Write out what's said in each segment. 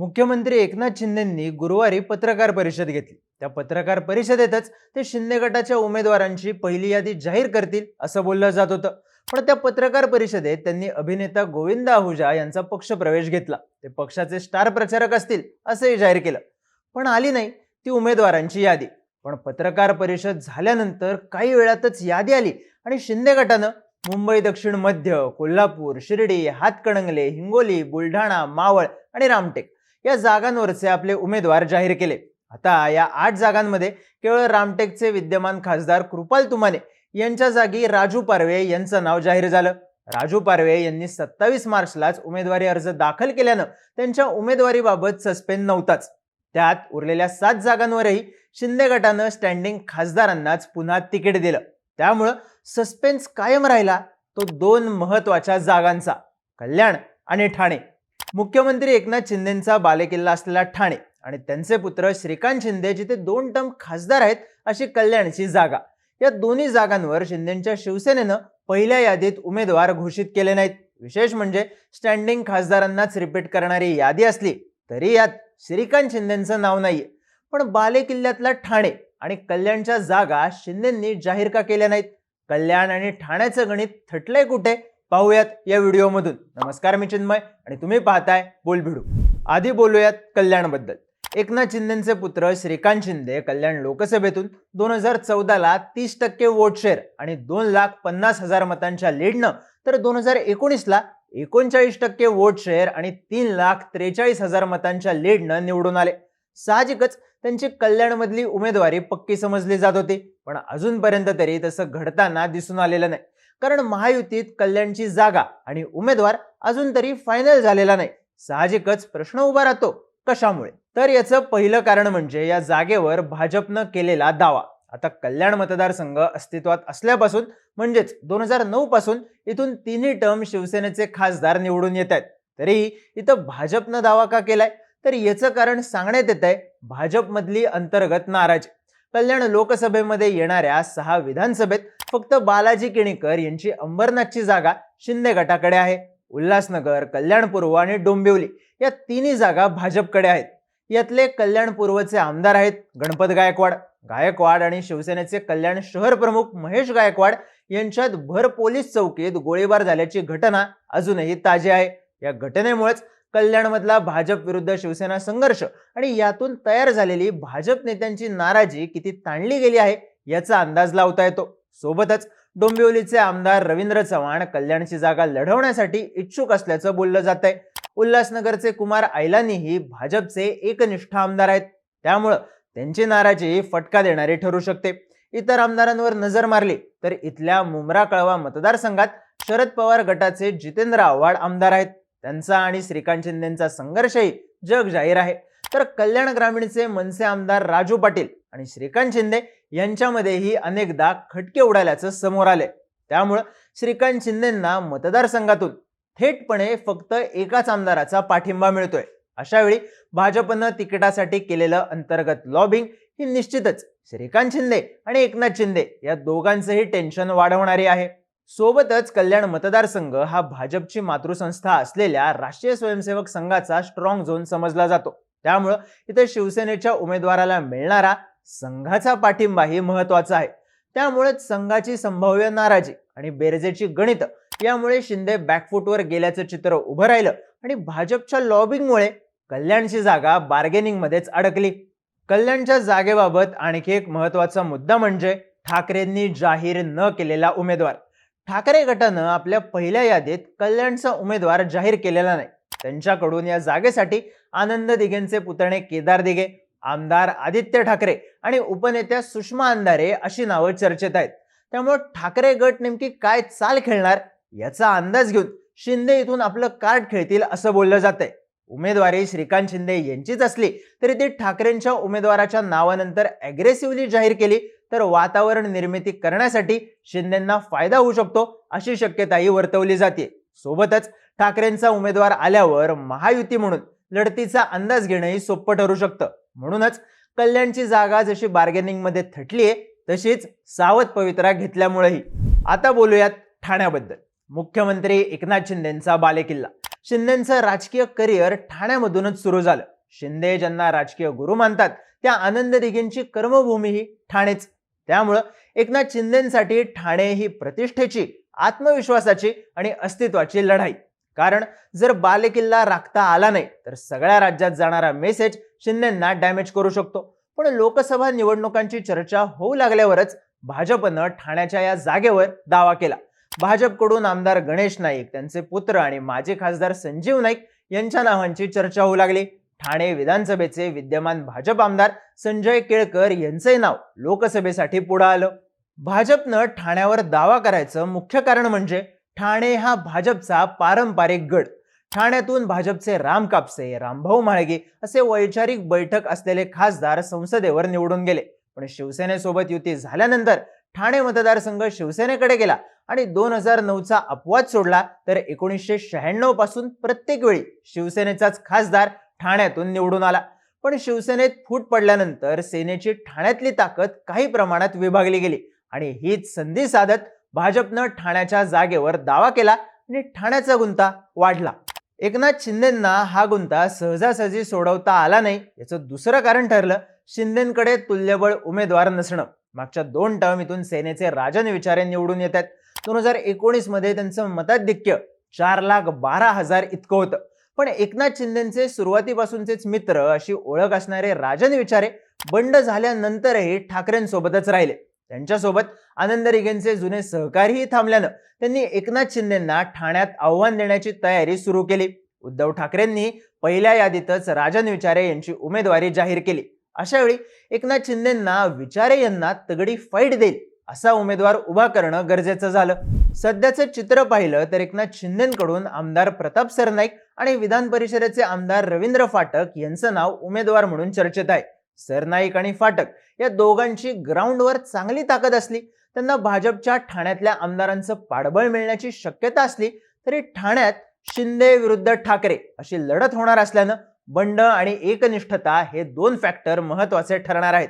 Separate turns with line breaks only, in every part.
मुख्यमंत्री एकनाथ शिंदेंनी गुरुवारी पत्रकार परिषद घेतली. त्या पत्रकार परिषदेतच ते शिंदे गटाच्या उमेदवारांची पहिली यादी जाहीर करतील असं बोललं जात होतं. पण त्या पत्रकार परिषदेत त्यांनी अभिनेता गोविंद आहुजा यांचा पक्ष प्रवेश घेतला. ते पक्षाचे स्टार प्रचारक असतील असंही जाहीर केलं. पण आली नाही ती उमेदवारांची यादी. पण पत्रकार परिषद झाल्यानंतर काही वेळातच यादी आली आणि शिंदे गटानं मुंबई दक्षिण मध्य कोल्हापूर शिर्डी हातकणंगले हिंगोली बुलढाणा मावळ आणि रामटेक या जागांवरचे आपले उमेदवार जाहीर केले. आता या आठ जागांमध्ये केवळ रामटेकचे विद्यमान खासदार कृपाल तुमाने यांच्या जागी राजू पारवे यांचं नाव जाहीर झालं. राजू पारवे यांनी सत्तावीस मार्चलाच उमेदवारी अर्ज दाखल केल्यानं त्यांच्या उमेदवारीबाबत सस्पेंड नव्हताच. त्यात उरलेल्या सात जागांवरही शिंदे गटानं स्टँडिंग खासदारांनाच पुन्हा तिकीट दिलं. त्यामुळं सस्पेन्स कायम राहिला तो दोन महत्त्वाच्या जागांचा. कल्याण आणि ठाणे. मुख्यमंत्री एकनाथ शिंदेचा बालेकिल्ला असलेला ठाणे आणि त्यांचे पुत्र श्रीकांत शिंदे जिथे दोन टर्म खासदार आहेत अशी कल्याणची जागा. या दोन्ही जागांवर शिंदेच्या शिवसेनेनं पहिल्या यादीत उमेदवार घोषित केले नाहीत. विशेष म्हणजे स्टँडिंग खासदारांनाच रिपीट करणारी यादी असली तरी यात श्रीकांत शिंदेचं नाव नाहीये. पण बालेकिल्ल्यातला ठाणे आणि कल्याणच्या जागा शिंदेंनी जाहीर का केल्या नाहीत? कल्याण आणि ठाण्याचं गणित थटलंय कुठे? पाहूयात या व्हिडिओमधून. नमस्कार मी चिन्मय आणि तुम्ही पाहताय बोलभिडू आधी बोलूयात कल्याणबद्दल. एकनाथ शिंदेचे पुत्र श्रीकांत शिंदे कल्याण लोकसभेतून दोन हजार चौदाला तीस टक्के वोट शेअर आणि दोन लाख पन्नास हजार मतांच्या लीडनं तर दोन हजार एकोणीसला एकोणचाळीस टक्के वोट शेअर आणि तीन लाख त्रेचाळीस हजार मतांच्या लीडनं निवडून आले. साहजिकच त्यांची कल्याणमधली उमेदवारी पक्की समजली जात होती पण अजूनपर्यंत तरी तसं घडताना दिसून आलेलं नाही. कारण महायुतीत कल्याणची जागा आणि उमेदवार अजून तरी फायनल झालेला नाही. साहजिकच प्रश्न उभा राहतो कशामुळे? तर याचं पहिलं कारण म्हणजे या जागेवर भाजपनं केलेला दावा. आता कल्याण मतदारसंघ अस्तित्वात असल्यापासून म्हणजेच दोन हजार नऊ पासून इथून तिन्ही टर्म शिवसेनेचे खासदार निवडून येत आहेत. तरीही इथं भाजपनं दावा का केलाय? तर याचं कारण सांगण्यात येत आहे भाजपमधली अंतर्गत नाराजी. कल्याण लोकसभेमध्ये येणाऱ्या सहा विधानसभेत फक्त बालाजी केणीकर यांची अंबरनाथची जागा शिंदे गटाकडे आहे. उल्हासनगर कल्याण पूर्व आणि डोंबिवली या तिन्ही जागा भाजपकडे आहेत. यातले कल्याण पूर्वचे आमदार आहेत गणपत गायकवाड. गायकवाड आणि शिवसेनेचे कल्याण शहर प्रमुख महेश गायकवाड यांच्यात भर पोलीस चौकीत गोळीबार झाल्याची घटना अजूनही ताजी आहे. या घटनेमुळेच कल्याणमधला भाजप विरुद्ध शिवसेना संघर्ष आणि यातून तयार झालेली भाजप नेत्यांची नाराजी किती ताणली गेली आहे याचा अंदाज लावता येतो. सोबतच डोंबिवलीचे आमदार रवींद्र चव्हाण कल्याणची जागा लढवण्यासाठी इच्छुक असल्याचं बोललं जात आहे उल्हासनगरचे कुमार ऐलानीही भाजपचे एकनिष्ठ आमदार आहेत. त्यामुळं त्यांची नाराजी फटका देणारी ठरू शकते. इतर आमदारांवर नजर मारली तर इथल्या मुमरा कळवा मतदारसंघात शरद पवार गटाचे जितेंद्र आव्हाड आमदार आहेत. त्यांचा आणि श्रीकांत शिंदेचा संघर्षही जग जाहीर आहे. तर कल्याण ग्रामीणचे मनसे आमदार राजू पाटील आणि श्रीकांत शिंदे यांच्यामध्येही अनेकदा खटके उडाल्याचं समोर आले त्यामुळं श्रीकांत शिंदेंना मतदारसंघातून थेटपणे फक्त एकाच आमदाराचा पाठिंबा मिळतोय. अशावेळी भाजपनं तिकिटासाठी केलेलं अंतर्गत लॉबिंग ही निश्चितच श्रीकांत शिंदे आणि एकनाथ शिंदे या दोघांचंही टेन्शन वाढवणारी आहे. सोबतच कल्याण मतदारसंघ हा भाजपची मातृसंस्था असलेल्या राष्ट्रीय स्वयंसेवक संघाचा स्ट्रॉंग झोन समजला जातो. त्यामुळं इथे शिवसेनेच्या उमेदवाराला मिळणारा संघाचा पाठिंबाही महत्त्वाचा आहे. त्यामुळेच संघाची संभाव्य नाराजी आणि बेरजेची गणित यामुळे शिंदे बॅकफूटवर गेल्याचं चित्र उभं राहिलं आणि भाजपच्या लॉबिंगमुळे कल्याणची जागा बार्गेनिंगमध्येच अडकली. कल्याणच्या जागेबाबत आणखी एक महत्त्वाचा मुद्दा म्हणजे ठाकरेंनी जाहीर न केलेला उमेदवार. ठाकरे गटानं आपल्या पहिल्या यादीत कल्याणचा उमेदवार जाहीर केलेला नाही. त्यांच्याकडून या जागेसाठी आनंद दिघेंचे पुतणे केदार दिघे आमदार आदित्य ठाकरे आणि उपनेत्या सुषमा अंधारे अशी नावं चर्चेत आहेत. त्यामुळे ठाकरे गट नेमकी काय चाल खेळणार याचा अंदाज घेऊन शिंदे इथून आपलं कार्ड खेळतील असं बोललं जातंय. उमेदवारी श्रीकांत शिंदे यांचीच असली तरी ती ठाकरेंच्या उमेदवाराच्या नावानंतर अग्रेसिव्हली जाहीर केली तर वातावरण निर्मिती करण्यासाठी शिंदेंना फायदा होऊ शकतो अशी शक्यताही वर्तवली जाते सोबतच ठाकरेंचा उमेदवार आल्यावर महायुती म्हणून लढतीचा अंदाज घेणंही सोपं ठरू शकतं. म्हणूनच कल्याणची जागा जशी बार्गेनिंगमध्ये थटलीये तशीच सावध पवित्रा घेतल्यामुळेही. आता बोलूयात ठाण्याबद्दल. मुख्यमंत्री एकनाथ शिंदेचा बालेकिल्ला. शिंदेचं राजकीय करिअर ठाण्यामधूनच सुरू झालं. शिंदे ज्यांना राजकीय गुरु मानतात त्या आनंद दिघेंची कर्मभूमी ही ठाणेच. त्यामुळं एकनाथ शिंदेसाठी ठाणे ही प्रतिष्ठेची आत्मविश्वासाची आणि अस्तित्वाची लढाई. कारण जर बालेकिल्ला राखता आला नाही तर सगळ्या राज्यात जाणारा मेसेज शिंदेंना डॅमेज करू शकतो. पण लोकसभा निवडणुकांची चर्चा होऊ लागल्यावरच भाजपनं ठाण्याच्या या जागेवर दावा केला. भाजपकडून आमदार गणेश नाईक त्यांचे पुत्र आणि माजी खासदार संजीव नाईक यांच्या नावांची चर्चा होऊ लागली. ठाणे विधानसभेचे विद्यमान भाजप आमदार संजय केळकर यांचे नाव लोकसभेसाठी पुढे आलं. भाजपनं ठाण्यावर दावा करायचं मुख्य कारण म्हणजे ठाणे हा भाजपचा पारंपरिक गड. ठाण्यातून भाजपचे राम कापसे रामभाऊ म्हाळगे असे वैचारिक बैठक असलेले खासदार संसदेवर निवडून गेले. पण शिवसेनेसोबत युती झाल्यानंतर ठाणे मतदारसंघ शिवसेनेकडे गेला आणि दोन हजार नऊचा अपवाद सोडला तर एकोणीसशे शहाण्णवपासून प्रत्येक वेळी शिवसेनेचाच खासदार ठाण्यातून निवडून आला. पण शिवसेनेत फूट पडल्यानंतर सेनेची ठाण्यातली ताकद काही प्रमाणात विभागली गेली आणि हीच संधी साधत भाजपनं ठाण्याच्या जागेवर दावा केला आणि ठाण्याचा गुंता वाढला. एकनाथ शिंदेंना हा गुंता सहजासहजी सोडवता आला नाही याचं दुसरं कारण ठरलं शिंदेकडे तुल्यबळ उमेदवार नसणं. मागच्या दोन टर्म इथून सेनेचे राजन विचारे निवडून येतात दोन हजार एकोणीसमध्ये त्यांचं मताधिक्य चार लाख बारा हजार इतकं होतं. पण एकनाथ शिंदेचे सुरुवातीपासूनचेच मित्र अशी ओळख असणारे राजन विचारे बंड झाल्यानंतरही ठाकरेंसोबतच राहिले. त्यांच्यासोबत आनंद रिगेंचे जुने सहकारीही थांबल्यानं त्यांनी एकनाथ शिंदेंना ठाण्यात आव्हान देण्याची तयारी सुरू केली. उद्धव ठाकरेंनी पहिल्या यादीतच राजन विचारे यांची उमेदवारी जाहीर केली. अशा वेळी एकनाथ शिंदेंना विचारे यांना तगडी फाईट देईल असा उमेदवार उभा करणं गरजेचं झालं. सध्याचं चित्र पाहिलं तर एकनाथ शिंदेकडून आमदार प्रताप सरनाईक आणि विधान परिषदेचे आमदार रवींद्र फाटक यांचं नाव उमेदवार म्हणून चर्चेत आहे. सरनाईक आणि फाटक या दोघांची ग्राउंडवर चांगली ताकद असली त्यांना भाजपच्या ठाण्यातल्या आमदारांचं पाठबळ मिळण्याची शक्यता असली तरी ठाण्यात शिंदे विरुद्ध ठाकरे अशी लढत होणार असल्यानं बंड आणि एकनिष्ठता हे दोन फॅक्टर महत्त्वाचे ठरणार आहेत.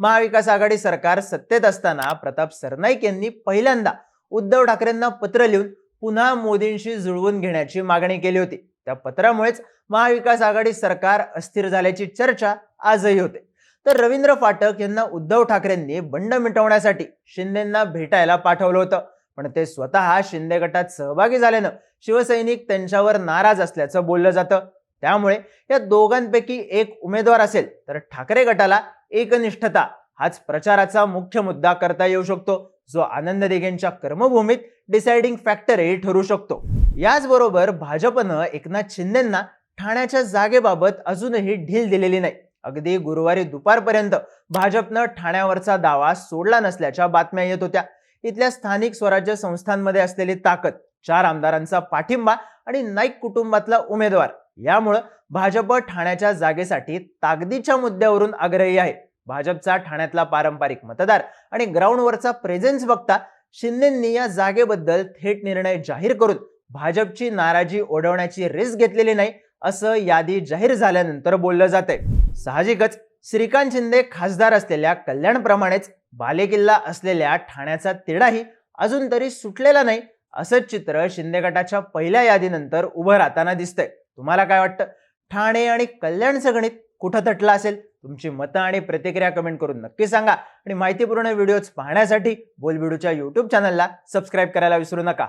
महाविकास आघाडी सरकार सत्तेत असताना प्रताप सरनाईक यांनी पहिल्यांदा उद्धव ठाकरेंना पत्र लिहून पुन्हा मोदींशी जुळवून घेण्याची मागणी केली होती. त्या पत्रामुळेच महाविकास आघाडी सरकार अस्थिर झाल्याची चर्चा आजही होते. तर रवींद्र फाटक यांना उद्धव ठाकरेंनी बंड मिटवण्यासाठी शिंदेंना भेटायला पाठवलं होतं. पण ते स्वतः शिंदे गटात सहभागी झाल्यानं शिवसैनिक त्यांच्यावर नाराज असल्याचं बोललं जातं. त्यामुळे या दोघांपैकी एक उमेदवार असेल तर ठाकरे गटाला एकनिष्ठता हाच प्रचाराचा मुख्य मुद्दा करता येऊ शकतो. जो आनंद दिघेंच्या कर्मभूमीत डिसाइडिंग फॅक्टरही ठरू शकतो. याचबरोबर भाजपनं एकनाथ शिंदेंना ठाण्याच्या जागेबाबत अजूनही ढील दिलेली नाही. अगदी गुरुवारी दुपारपर्यंत भाजपनं ठाण्यावरचा दावा सोडला नसल्याच्या बातम्या येत होत्या. इथल्या स्थानिक स्वराज्य संस्थांमध्ये असलेली ताकद चार आमदारांचा पाठिंबा आणि नाईक कुटुंबातला उमेदवार यामुळं भाजप ठाण्याच्या जागेसाठी ताकदीच्या मुद्द्यावरून आग्रही आहे. भाजपचा ठाण्यातला पारंपरिक मतदार आणि ग्राउंडवरचा प्रेझेन्स बघता शिंदेंनी या जागेबद्दल थेट निर्णय जाहीर करून भाजपची नाराजी ओढवण्याची रिस्क घेतलेली नाही असं यादी जाहीर झाल्यानंतर बोललं जातंय. साहजिकच श्रीकांत शिंदे खासदार असलेल्या कल्याणप्रमाणेच बालेकिल्ला असलेल्या ठाण्याचा तिढाही अजून तरी सुटलेला नाही असंच चित्र शिंदे गटाच्या पहिल्या यादीनंतर उभं राहताना दिसतंय. तुम्हाला काय वाटतं? ठाणे आणि कल्याणचं गणित कुठं तटलं असेल? तुमची मतं आणि प्रतिक्रिया कमेंट करून नक्की सांगा. आणि माहितीपूर्ण व्हिडिओज पाहण्यासाठी बोलबिडूच्या यूट्यूब चॅनलला सबस्क्राईब करायला विसरू नका.